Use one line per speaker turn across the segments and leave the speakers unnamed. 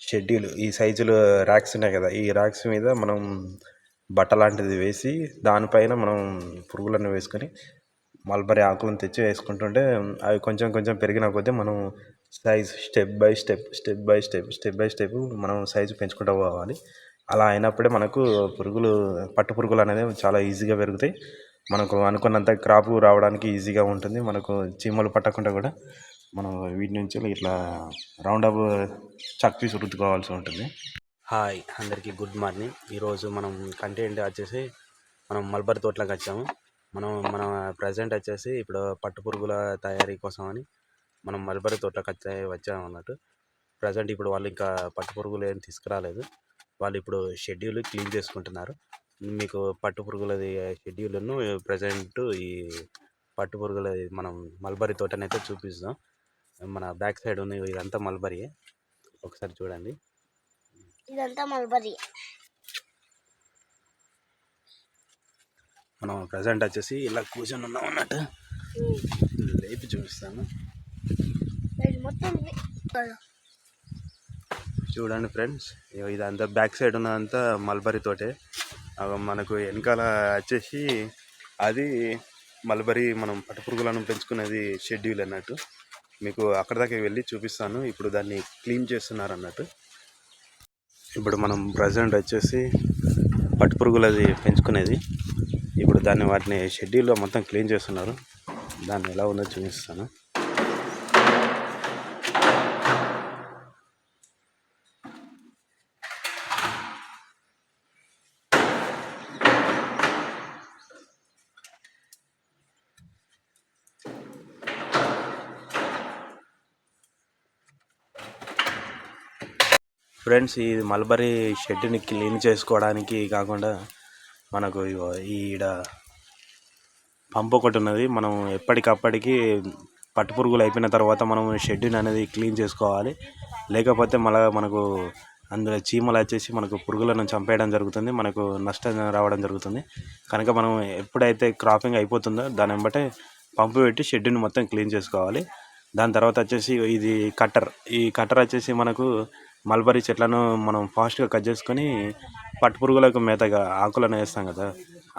Schedule ఈ సైజులు racks ఉన్నాయి కదా ఈ ర్యాక్స్ మీద మనం బట్ట లాంటిది వేసి దానిపైన మనం పురుగులను వేసుకొని మల్బరీ ఆకులను తెచ్చి వేసుకుంటుంటే అవి కొంచెం కొంచెం పెరిగిన కొద్దీ మనం size step by step step by step step by step మనం సైజు పెంచుకుంటూ పోవాలి. అలా అయినప్పుడే మనకు పురుగులు పట్టు పురుగులు అనేది చాలా ఈజీగా పెరుగుతాయి. మనకు అనుకున్నంత క్రాప్ రావడానికి ఈజీగా ఉంటుంది. మనకు చీమలు పట్టకుండా కూడా మనం వీటి నుంచి ఇట్లా రౌండ్ అప్ చక్ పీస్ రుద్దుకోవాల్సి ఉంటుంది.
హాయ్ అందరికీ గుడ్ మార్నింగ్. ఈరోజు మనం కంటెంట్ వచ్చేసి మనం మల్బరీ తోటలోకి వచ్చాము. మనం మన ప్రజెంట్ వచ్చేసి ఇప్పుడు పట్టు పురుగుల తయారీ కోసం అని మనం మల్బరీ తోటలోకి వచ్చే వచ్చాము అన్నట్టు. ప్రజెంట్ ఇప్పుడు వాళ్ళు ఇంకా పట్టు పురుగులు ఏం తీసుకురాలేదు. వాళ్ళు ఇప్పుడు షెడ్యూల్ క్లీన్ చేసుకుంటున్నారు. మీకు పట్టు పురుగులది షెడ్యూల్ను ప్రజెంట్ ఈ పట్టు పురుగులది మనం మల్బరీ తోటనైతే చూపిస్తాం. మన బ్యాక్ సైడ్ ఉంది ఇదంతా మల్బరీ. ఒకసారి చూడండి.
ఇదంతా మల్బరీ.
మనం ప్రజెంట్ వచ్చేసి ఇలా కూర్చొని ఉన్నాం అన్నట్టు. లేపి చూపిస్తాను. చూడండి ఫ్రెండ్స్ ఇదంతా బ్యాక్ సైడ్ ఉన్నదంతా మల్బరీ తోటే. మనకు వెనకాల వచ్చేసి అది మల్బరీ మనం పట్టు పురుగులను పెంచుకునేది షెడ్యూల్ అన్నట్టు. మీకు అక్కడ దాకా వెళ్ళి చూపిస్తాను. ఇప్పుడు దాన్ని క్లీన్ చేస్తున్నారు అన్నట్టు. ఇప్పుడు మనం ప్రజెంట్ వచ్చేసి పట్టు అది పెంచుకునేది. ఇప్పుడు దాన్ని వాటిని షెడ్యూల్లో మొత్తం క్లీన్ చేస్తున్నారు. దాన్ని ఎలా ఉందో చూపిస్తాను. ఫ్రెండ్స్ ఈ మల్బరీ షెడ్ని క్లీన్ చేసుకోవడానికి కాకుండా మనకు ఈడ పంప్ ఒకటి ఉన్నది. మనం ఎప్పటికప్పటికి పట్టు పురుగులు అయిపోయిన తర్వాత మనం షెడ్ని అనేది క్లీన్ చేసుకోవాలి. లేకపోతే మళ్ళీ మనకు అందులో చీమలు వచ్చేసి మనకు పురుగులను చంపేయడం జరుగుతుంది. మనకు నష్టం రావడం జరుగుతుంది. కనుక మనం ఎప్పుడైతే క్రాపింగ్ అయిపోతుందో దాని వెంబటే పంపు పెట్టి షెడ్ని మొత్తం క్లీన్ చేసుకోవాలి. దాని తర్వాత వచ్చేసి ఇది కట్టర్. ఈ కట్టర్ వచ్చేసి మనకు మల్బరీ చెట్లను మనం ఫాస్ట్గా కట్ చేసుకొని పట్టు పురుగులకు మేతగా ఆకులను వేస్తాం కదా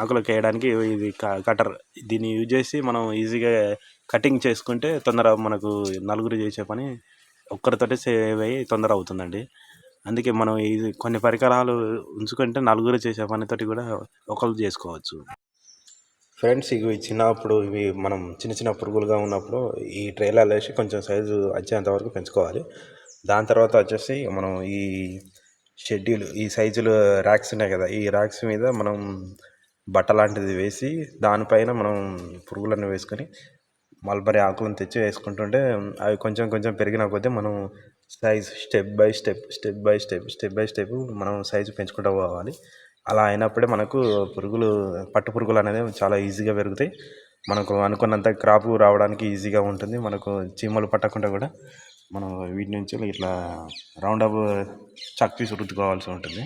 ఆకులకు వేయడానికి ఇది కటర్ కట్టర్. దీన్ని యూజ్ చేసి మనం ఈజీగా కటింగ్ చేసుకుంటే తొందర మనకు నలుగురు చేసే పని ఒక్కరితోటే సేవ్ అయ్యి తొందర అవుతుందండి. అందుకే మనం ఇది కొన్ని పరికరాలు ఉంచుకుంటే నలుగురు చేసే పనితోటి కూడా ఒకరు చేసుకోవచ్చు.
ఫ్రెండ్స్ ఇవి చిన్నప్పుడు ఇవి మనం చిన్న చిన్న పురుగులుగా ఉన్నప్పుడు ఈ ట్రేలలో వేసి కొంచెం సైజు వచ్చేంత వరకు పెంచుకోవాలి. దాని తర్వాత వచ్చేసి మనం ఈ షెడ్యూల్ ఈ సైజులు ర్యాక్స్ ఉన్నాయి కదా ఈ ర్యాక్స్ మీద మనం బట్ట లాంటిది వేసి దానిపైన మనం పురుగులను వేసుకొని మల్బరీ ఆకులను తెచ్చి వేసుకుంటుంటే అవి కొంచెం కొంచెం పెరిగిన కొద్దీ మనం size step by step step by step step by step మనం సైజు పెంచుకుంటూ పోవాలి. అలా అయినప్పుడే మనకు పురుగులు పట్టు పురుగులు అనేది చాలా ఈజీగా పెరుగుతాయి. మనకు అనుకున్నంత క్రాప్ రావడానికి ఈజీగా ఉంటుంది. మనకు చీమలు పట్టకుండా కూడా మనం వీటి నుంచి ఇట్లా రౌండ్ అప్ చక్ పీస్ రుద్దుకోవాల్సి ఉంటుంది.